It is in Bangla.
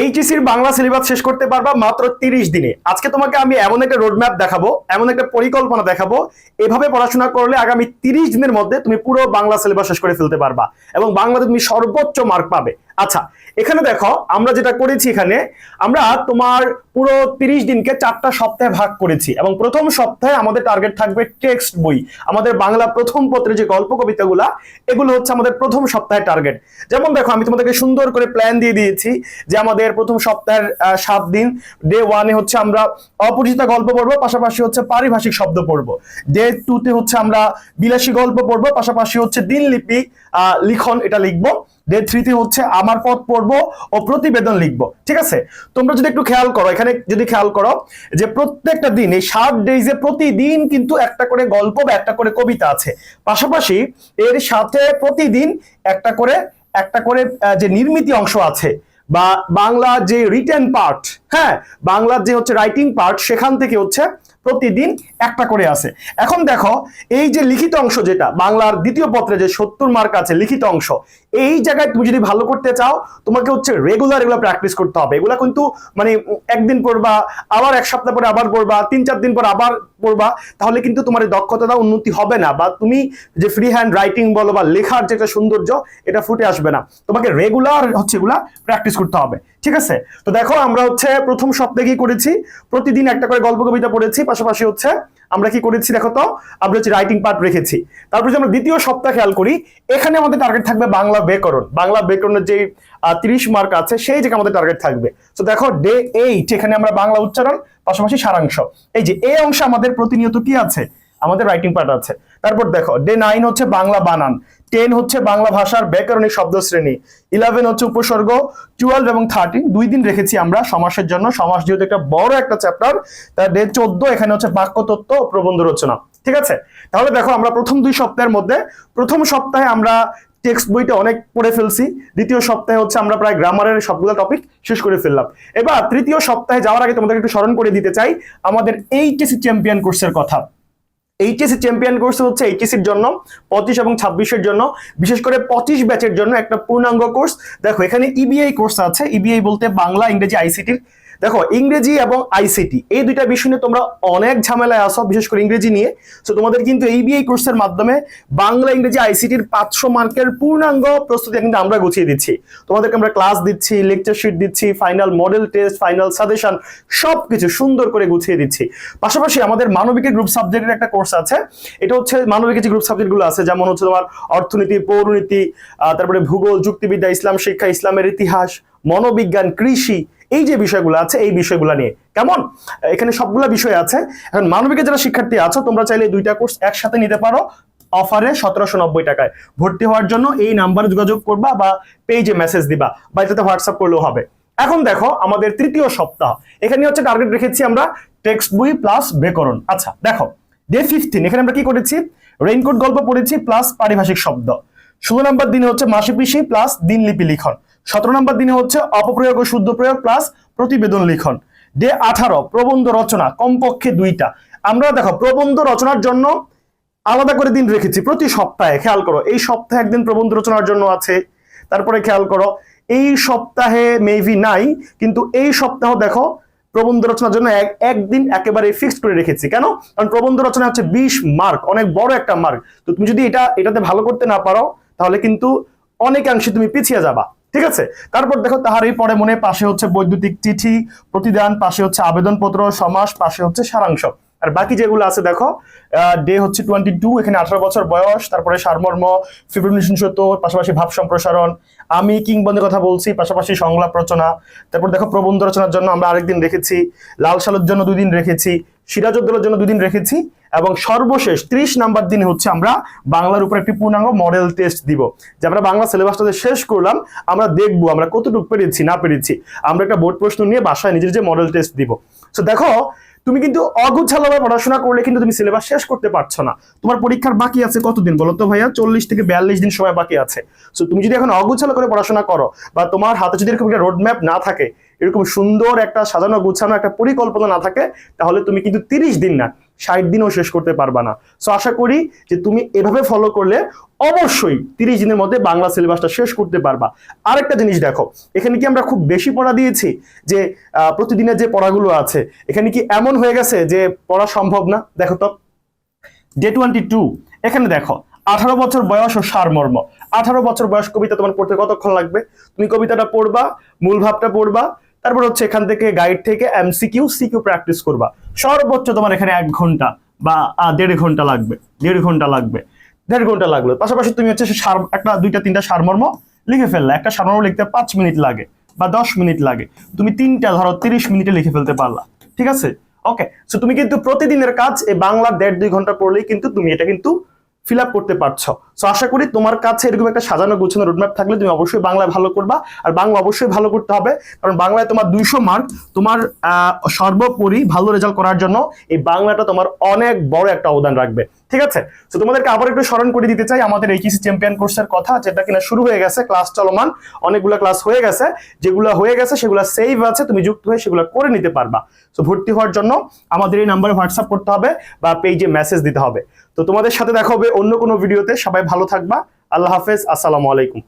এইচএসির বাংলা সিলেবাস শেষ করতে পারবা মাত্র তিরিশ দিনে। আজকে তোমাকে আমি এমন একটা রোডম্যাপ দেখাবো, এমন একটা পরিকল্পনা দেখাবো, এভাবে পড়াশোনা করলে আগামী তিরিশ দিনের মধ্যে তুমি পুরো বাংলা সিলেবাস শেষ করে ফেলতে পারবা এবং বাংলাতে তুমি সর্বোচ্চ মার্ক পাবে। আচ্ছা এখানে দেখো, আমরা যেটা করেছি এখানে, আমরা তোমার পুরো তিরিশ দিনকে চারটা সপ্তাহে ভাগ করেছি এবং প্রথম সপ্তাহে আমাদের টার্গেট থাকবে টেক্সট বই। আমাদের বাংলা প্রথম পত্রে যে গল্প কবিতাগুলা, এগুলো হচ্ছে আমাদের প্রথম সপ্তাহের টার্গেট যেমন দেখো, আমি তোমাদেরকে সুন্দর করে প্ল্যান দিয়ে দিয়েছি যে আমাদের প্রথম সপ্তাহের সাত দিন ডে ওয়ানে হচ্ছে আমরা অপরিচিত গল্প পড়ব, পাশাপাশি হচ্ছে পারিভাষিক শব্দ পড়ব। ডে টুতে হচ্ছে আমরা বিলাসী গল্প পড়ব, পাশাপাশি হচ্ছে দিনলিপি লিখন, এটা লিখব। ডে থ্রিতে হচ্ছে আমার পথ পড়ব ও প্রতিবেদন লিখব। ঠিক আছে? তোমরা যদি একটু খেয়াল করো, এখানে যদি খেয়াল করো যে প্রত্যেকটা দিন এই সাত ডেইজে প্রতিদিন কিন্তু একটা করে গল্প বা একটা করে কবিতা আছে। পাশাপাশি এর সাথে প্রতিদিন একটা করে একটা করে যে নির্মিতি অংশ আছে বা বাংলা যে রিটেন পার্ট হ্যাঁ বাংলার যে হচ্ছে রাইটিং পার্ট সেখান থেকে হচ্ছে প্রতিদিন একটা করে আছে এখন দেখো, এই যে লিখিত অংশ যেটা, বাংলার দ্বিতীয় পত্রে যে সত্তর মার্ক আছে লিখিত অংশ, এই জায়গায় তুমি যদি ভালো করতে চাও, তোমাকে হচ্ছে রেগুলার এগুলো প্র্যাকটিস করতে হবে। এগুলা কিন্তু মানে একদিন পড়বা, আবার এক সপ্তাহ পরে আবার পড়বা, তিন চার দিন পর আবার পড়বা, তাহলে কিন্তু তোমার দক্ষতাটা উন্নতি হবে না বা তুমি যে ফ্রি হ্যান্ড রাইটিং বলো বা লেখার যে একটা সৌন্দর্য, এটা ফুটে আসবে না। তোমাকে রেগুলার হচ্ছে এগুলা প্র্যাকটিস করতে হবে। ঠিক আছে? তো দেখো, আমরা হচ্ছে প্রথম সপ্তাহে কি করেছি? প্রতিদিন একটা করে গল্প কবিতা পড়েছি, পাশাপাশি হচ্ছে আমরা কি করেছি দেখো তো? আমরা হচ্ছে রাইটিং পার্ট রেখেছি। তারপর যদি আমরা দ্বিতীয় সপ্তাহ খেয়াল করি, এখানে আমাদের টার্গেট থাকবে বাংলা ব্যাকরণ। বাংলা ব্যাকরণের যে তিরিশ মার্ক আছে, সেই জায়গায় আমাদের টার্গেট থাকবে। তো দেখো ডে এইট এখানে আমরা বাংলা উচ্চারণ, পাশাপাশি সারাংশ। এই যে, এই অংশে আমাদের প্রতিনিয়ত কি আছে? আমাদের রাইটিং পার্ট আছে। তারপর দেখো ডে নাইন হচ্ছে বাংলা বানান। টেন হচ্ছে বাংলা ভাষার ব্যাকরণিক শব্দ শ্রেণি ইলেভেন হচ্ছে উপসর্গ, টুয়েলভ এবং থার্টিন, দুই দিন রেখেছি আমরা সমাসের জন্য। সমাস যেহেতু একটা বড় একটা চ্যাপ্টার তার ডে চোদ্দ, এখানে হচ্ছে বাক্যতত্ত্ব ও প্রবন্ধ রচনা। ঠিক আছে? তাহলে দেখো আমরা প্রথম দুই সপ্তাহের মধ্যে, প্রথম সপ্তাহে আমরা টেক্সট বইটা অনেক পড়ে ফেলছি, দ্বিতীয় সপ্তাহে হচ্ছে আমরা প্রায় গ্রামারের সবগুলো টপিক শেষ করে ফেললাম। এবার তৃতীয় সপ্তাহে যাওয়ার আগে তোমাদের একটু স্মরণ করে দিতে চাই, আমাদের এইচএসি চ্যাম্পিয়ন কোর্সের কথা। এইচএসি চ্যাম্পিয়ন কোর্স হচ্ছে এইচএসির জন্য, পঁচিশ এবং ছাব্বিশের জন্য। বিশেষ করে পঁচিশ ব্যাচের জন্য একটা পূর্ণাঙ্গ কোর্স দেখো, এখানে ইবিআই কোর্স আছে। ইবিআই বলতে বাংলা, ইংরেজি আইসিটির দেখো, ইংরেজি এবং আইসিটি এই দুইটা বিষয় নিয়ে তোমরা অনেক ঝামেলায় আসো বিশেষ করে ইংরেজি নিয়ে। তো তোমাদের কিন্তু ইবিআই কোর্সের মাধ্যমে বাংলা, ইংরেজি আইসিটির পাঁচশো মার্কের পূর্ণাঙ্গ প্রস্তুতি কিন্তু আমরা গুছিয়ে দিচ্ছি। তোমাদেরকে আমরা ক্লাস দিচ্ছি লেকচার শিট দিচ্ছি final model test final suggestion সব কিছু সুন্দর করে গুছিয়ে দিচ্ছি। পাশাপাশি আমাদের মানবিকের গ্রুপ সাবজেক্টের একটা কোর্স আছে। এটা হচ্ছে মানবিকের যে গ্রুপ সাবজেক্টগুলো আছে, যেমন হচ্ছে তোমার অর্থনীতি, পৌরনীতি তারপরে ভূগোল, যুক্তিবিদ্যা, ইসলাম শিক্ষা, ইসলামের ইতিহাস, মনোবিজ্ঞান, কৃষি এই যে বিষয়গুলো আছে, এই বিষয়গুলো নিয়ে। কেমন? এখানে সবগুলো বিষয় আছে। এখন মানবিকের যারা শিক্ষার্থী আছো, তোমরা চাইলে দুইটা কোর্স একসাথে নিতে পারো অফারে সতেরোশো নব্বই টাকায়। ভর্তি হওয়ার জন্য এই নাম্বারে যোগাযোগ করবা বা পেজে মেসেজ দিবা। বা এটাতে হোয়াটসঅ্যাপ করলেও হবে। এখন দেখো, আমাদের তৃতীয় সপ্তাহ। এখানে হচ্ছে টার্গেট রেখেছি আমরা টেক্সট বই প্লাস ব্যাকরণ। আচ্ছা দেখো ডে ফিফটিন এখানে আমরা কি করেছি? রেইনকোট গল্প পড়েছি প্লাস পারিভাষিক শব্দ। ষোলো নম্বর দিনে হচ্ছে মাসি পিসি প্লাস দিনলিপি লিখন। সতেরো নম্বর দিনে হচ্ছে অপপ্রয়োগ ও শুদ্ধ প্রয়োগ প্লাস প্রতিবেদন লিখন। ডে আঠারো, প্রবন্ধ রচনা, কমপক্ষে দুইটা। আমরা দেখো, প্রবন্ধ রচনার জন্য আলাদা করে দিন রেখেছি, প্রতি সপ্তাহে। খেয়াল করো, এই সপ্তাহে একদিন প্রবন্ধ রচনার জন্য আছে। তারপরে খেয়াল করো, এই সপ্তাহে মেবি নাই, কিন্তু এই সপ্তাহ দেখো, প্রবন্ধ রচনার জন্য এক, একদিন একেবারে ফিক্সড করে রেখেছি। কেন? কারণ প্রবন্ধ রচনা হচ্ছে বিশ মার্ক অনেক বড় একটা মার্ক তো তুমি যদি এটা, এটাতে ভালো করতে না পারো, তাহলে কিন্তু অনেকাংশে তুমি পিছিয়ে যাবা। ঠিক আছে? তারপর দেখো তাহারই পরে মনে, পাশে হচ্ছে বৈদ্যুতিক চিঠি, প্রতিদান, পাশে হচ্ছে আবেদনপত্র, সমাস, পাশে হচ্ছে সারাংশ। আর বাকি যেগুলো আছে দেখো ডে হচ্ছে টোয়েন্টি টু এখানে আঠারো বছর বয়স, তারপরে সারমর্ম ফিব্রিনেশন সত্তর, পাশাপাশি ভাব সম্প্রসারণ, আমি কিংবন্দের কথা বলছি, পাশাপাশি সংলাপ রচনা, তারপর দেখো প্রবন্ধ রচনার জন্য আমরা আরেকদিন রেখেছি, লাল সালের জন্য দুদিন রেখেছি সিরাজ সিরাজউদ্দৌলার জন্য দুদিন রেখেছি এবং সর্বশেষ ত্রিশ নাম্বার দিনে হচ্ছে আমরা বাংলার উপর একটি পূর্ণাঙ্গ মডেল টেস্ট দিব। যে আমরা বাংলা সিলেবাসটা যে শেষ করলাম, আমরা দেখব, আমরা কতটুকু পেরেছি, না পেরেছি, আমরা একটা বোর্ড প্রশ্ন নিয়ে বাসায় নিজের যে মডেল টেস্ট দিব। তো দেখো, তুমি কিন্তু অগুচ্ছালভাবে পড়াশোনা করলে কিন্তু তুমি সিলেবাস শেষ করতে পারছ না। তোমার পরীক্ষার বাকি আছে কতদিন বলো তো ভাইয়া? চল্লিশ থেকে বিয়াল্লিশ দিন সময় বাকি আছে। সো তুমি যদি এখন অগুচ্ছালো করে পড়াশোনা করো বা তোমার হাতে যদি এরকম একটা রোড ম্যাপ না থাকে, এরকম সুন্দর একটা সাজানো গুছানো একটা পরিকল্পনা না থাকে, তাহলে তুমি কিন্তু তিরিশ দিন না। ষাট দিনও শেষ করতে পারবা না। সো আশা করি যে তুমি এভাবে ফলো করলে অবশ্যই তিরিশ দিনের মধ্যে বাংলা সিলেবাসটা শেষ করতে পারবা। আরেকটা জিনিস দেখো, এখানে কি আমরা খুব বেশি পড়া দিয়েছি? যে প্রতিদিনের যে পড়াগুলো আছে, এখানে কি এমন হয়ে গেছে যে পড়া সম্ভব না? দেখো তো। ডে টোয়েন্টি টু এখানে দেখো, আঠারো বছর বয়স ও সারমর্ম। আঠারো বছর বয়স কবিতা তোমার পড়তে কতক্ষণ লাগবে? তুমি কবিতাটা পড়বা, মূল ভাবটা পড়বা তারপর হচ্ছে এখান থেকে গাইড থেকে এমসিকিউ সিকিউ প্র্যাকটিস করবা। সর্বোচ্চ তোমার এখানে এক ঘণ্টা বা দেড় ঘণ্টা লাগবে, দেড় ঘণ্টা লাগবে, দেড় ঘণ্টা লাগল। পাশাপাশি তুমি হচ্ছে সার একটা, দুইটা, তিনটা সারমর্ম লিখে ফেললে। একটা সারমর্ম লিখতে পাঁচ মিনিট লাগে বা দশ মিনিট লাগে। তুমি তিনটা, ধরো তিরিশ মিনিটে লিখে ফেলতে পারলা। ঠিক আছে? ওকে সো তুমি কিন্তু প্রতিদিনের কাজ এই বাংলা দেড় দুই ঘণ্টা পড়লেই কিন্তু তুমি এটা কিন্তু ফিল আপ করতে পারছ। সো আশা করি তোমার কাছে এরকম একটা সাজানো গোছানো রোডম্যাপ থাকলে তুমি অবশ্যই বাংলায় ভালো করবা। আর বাংলা অবশ্যই ভালো করতে হবে, কারণ বাংলায় তোমার দুইশো মার্ক তোমার সর্বোপরি ভালো রেজাল্ট করার জন্য এই বাংলাটা তোমার অনেক বড় একটা অবদান রাখবে। ঠিক আছে? তো তোমাদেরকে আবার একটু স্মরণ করে দিতে চাই, আমাদের এইচএসি চ্যাম্পিয়ন কোর্সের কথা, যেটা কিনা শুরু হয়ে গেছে ক্লাস চলমান, অনেকগুলো ক্লাস হয়ে গেছে, যেগুলো হয়ে গেছে, সেগুলো সেভ আছে, তুমি যুক্ত হয়ে সেগুলো করে নিতে পারবা। তো ভর্তি হওয়ার জন্য আমাদের এই নাম্বারে হোয়াটসঅ্যাপ করতে হবে বা পেজে মেসেজ দিতে হবে। তো তোমাদের সাথে দেখা হবে অন্য কোনো ভিডিওতে সবাই ভালো থাকবা, আল্লাহ হাফেজ, আসসালামু আলাইকুম।